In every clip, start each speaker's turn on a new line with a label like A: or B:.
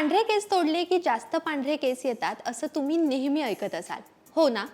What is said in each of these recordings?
A: पांढरे केस तोडले की जास्त पांढरे केस येतात असं तुम्ही नेहमी ऐकत असाल. हो ना?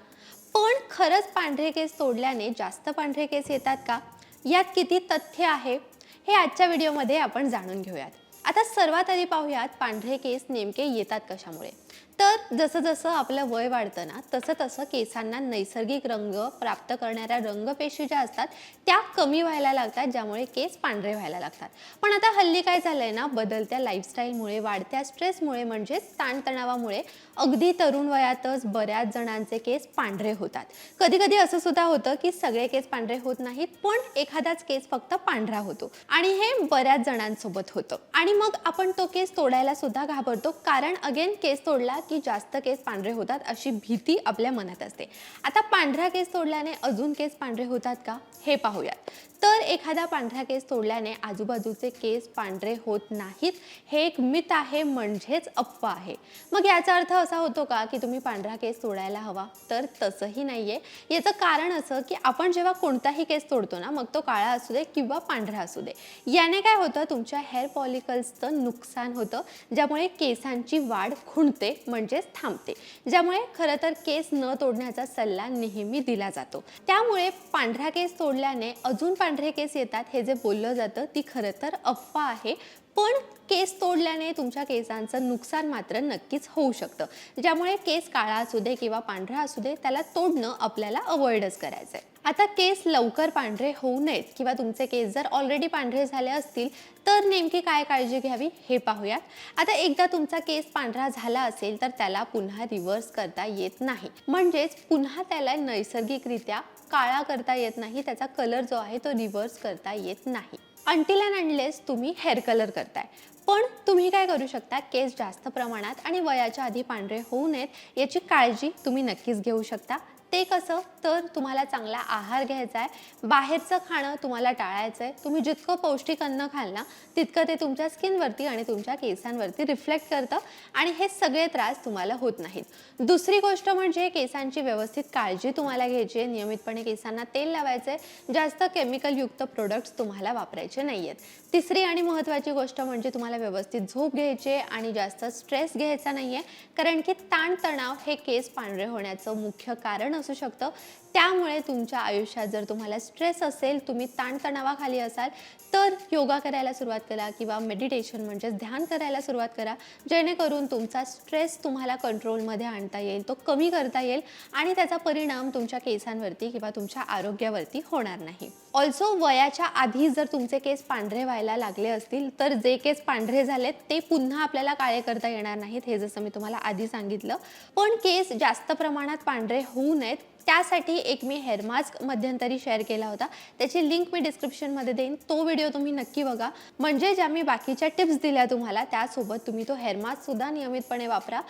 A: पण खरंच पांढरे केस तोडल्याने जास्त पांढरे केस येतात का? यात किती तथ्य आहे हे आजच्या व्हिडिओमध्ये आपण जाणून घेऊयात. आता सर्वात आधी पाहूयात पांढरे केस नेमके येतात कशामुळे. तर जसं जसं आपलं वय वाढतं ना तसं तसं केसांना नैसर्गिक रंग प्राप्त करणाऱ्या रंगपेशी ज्या असतात त्या कमी व्हायला लागतात ज्यामुळे केस पांढरे व्हायला लागतात. पण आता हल्ली काय झालंय ना बदलत्या लाईफस्टाईलमुळे वाढत्या स्ट्रेसमुळे म्हणजेच ताणतणावामुळे अगदी तरुण वयातच बऱ्याच जणांचे केस पांढरे होतात. कधी कधी असं सुद्धा होतं की सगळे केस पांढरे होत नाहीत पण एखादाच केस फक्त पांढरा होतो. आणि हे बऱ्याच जणांसोबत होतं. आणि मग आपण तो केस तोडायला सुद्धा घाबरतो. कारण अगेन केस तोडला की जास्त केस पांढरे होतात अशी भीती आपल्या मनात असते. आता पांढरा केस तोडल्याने अजून केस पांढरे होतात का? हे पाहूयात. तर एखादा पांढरा केस तोडल्याने आजूबाजूचे केस पांढरे होत नाहीत. हे एक मित आहे म्हणजेच अप्पा आहे. मग याचा अर्थ असा होतो का की तुम्ही पांढरा केस तोडायला हवा तर तसंही नाहीये. याचं कारण असं की आपण जेव्हा कोणताही केस तोडतो ना मग तो काळा असू दे किंवा पांढरा असू दे. याने काय होतं तुमच्या हेअर पॉलिकल्सचं नुकसान होतं ज्यामुळे केसांची वाढ खुंटते म्हणजेच थांबते. ज्यामुळे खरं तर केस न तोडण्याचा सल्ला नेहमी दिला जातो. त्यामुळे पांढरा केस तोडल्याने अजून पांढरे केस येतात हे जे बोललं जातं ती खरं तर अफवा आहे. पण केस तोडल्याने तुमच्या केसांचं नुकसान मात्र नक्कीच होऊ शकतं. ज्यामुळे केस काळा असू दे किंवा पांढरा असू दे त्याला तोडणं आपल्याला अवॉइडच करायचं आहे आता केस लवकर पांढरे होऊ नयेत किंवा तुमचे केस जर ऑलरेडी पांढरे झाले असतील तर नेमकी काय काळजी घ्यावी हे पाहूयात. आता एकदा तुमचा केस पांढरा झाला असेल तर त्याला पुन्हा रिव्हर्स करता येत नाही. म्हणजेच पुन्हा त्याला नैसर्गिकरित्या काळा करता येत नाही त्याचा कलर जो आहे तो रिव्हर्स करता येत नाही. अंटील अँड अनलेस तुम्ही हेअर कलर करताय. पण तुम्ही काय करू शकता केस जास्त प्रमाणात आणि वयाच्या आधी पांढरे होऊ नयेत याची काळजी तुम्ही नक्कीच घेऊ शकता. ते कसं तर तुम्हाला चांगला आहार घ्यायचा आहे. बाहेरचं खाणं तुम्हाला टाळायचं आहे. तुम्ही जितकं पौष्टिक अन्न खाल ना तितकं ते तुमच्या स्किनवरती आणि तुमच्या केसांवरती रिफ्लेक्ट करतं आणि हे सगळे त्रास तुम्हाला होत नाहीत. दुसरी गोष्ट म्हणजे केसांची व्यवस्थित काळजी तुम्हाला घ्यायची आहे. नियमितपणे केसांना तेल लावायचं आहे. जास्त केमिकलयुक्त प्रोडक्ट्स तुम्हाला वापरायचे नाही आहेत तिसरी आणि महत्त्वाची गोष्ट म्हणजे तुम्हाला व्यवस्थित झोप घ्यायची आहे आणि जास्त स्ट्रेस घ्यायचा नाही आहे कारण की ताणतणाव हे केस पांढरे होण्याचं मुख्य कारण असू शकतं. त्यामुळे तुमच्या आयुष्यात जर तुम्हाला स्ट्रेस असेल तुम्ही ताणतणावाखाली असाल तर योगा करायला सुरुवात करा किंवा मेडिटेशन म्हणजेच ध्यान करायला सुरुवात करा. जेणेकरून तुमचा स्ट्रेस तुम्हाला कंट्रोलमध्ये आणता येईल तो कमी करता येईल आणि त्याचा परिणाम तुमच्या केसांवरती किंवा तुमच्या आरोग्यावरती होणार नाही. ऑल्सो वयाच्या आधी जर तुमचे केस पांढरे व्हायला लागले असतील तर जे केस पांढरे झालेत ते पुन्हा आपल्याला काळे करता येणार नाहीत हे जसं मी तुम्हाला आधी सांगितलं. पण केस जास्त प्रमाणात पांढरे होऊ नये. नयेत त्यासाठी एक मी हेअर मास्क मध्यंतरी शेअर केला होता. त्याची लिंक मी डिस्क्रिप्शनमध्ये देईन. तो व्हिडिओ तुम्ही नक्की बघा. म्हणजे ज्या मी बाकीच्या टिप्स दिल्या तुम्हाला त्यासोबत तुम्ही तो हेअर मास्कसुद्धा नियमितपणे वापरा.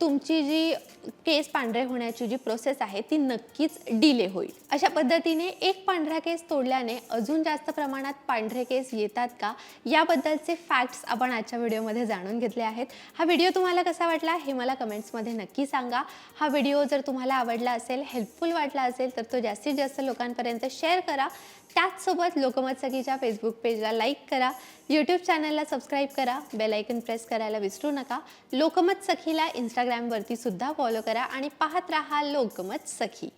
A: तुमची जी केस पांढरे होण्याची जी प्रोसेस आहे ती नक्कीच डिले होईल. अशा पद्धतीने एक पांढरा केस तोडल्याने अजून जास्त प्रमाणात पांढरे केस येतात का? याबद्दलचे फॅक्ट्स आपण आजच्या व्हिडिओमध्ये जाणून घेतले आहेत. हा व्हिडिओ तुम्हाला कसा वाटला हे मला कमेंट्समध्ये नक्की सांगा. हा व्हिडिओ जर तुम्हाला आवडला असेल हेल्पफुल वाटला असेल तर तो जास्तीत जास्त लोकांपर्यंत शेअर करा. त्याचसोबत लोकमत सखीच्या फेसबुक पेजला लाईक करा. यूट्यूब चॅनलला सबस्क्राईब करा. बेलायकन प्रेस करायला विसरू नका. लोकमत सखीला इंस्टाग्रामवरती सुद्धा फॉलो करा आणि पाहत राहा लोकमत सखी.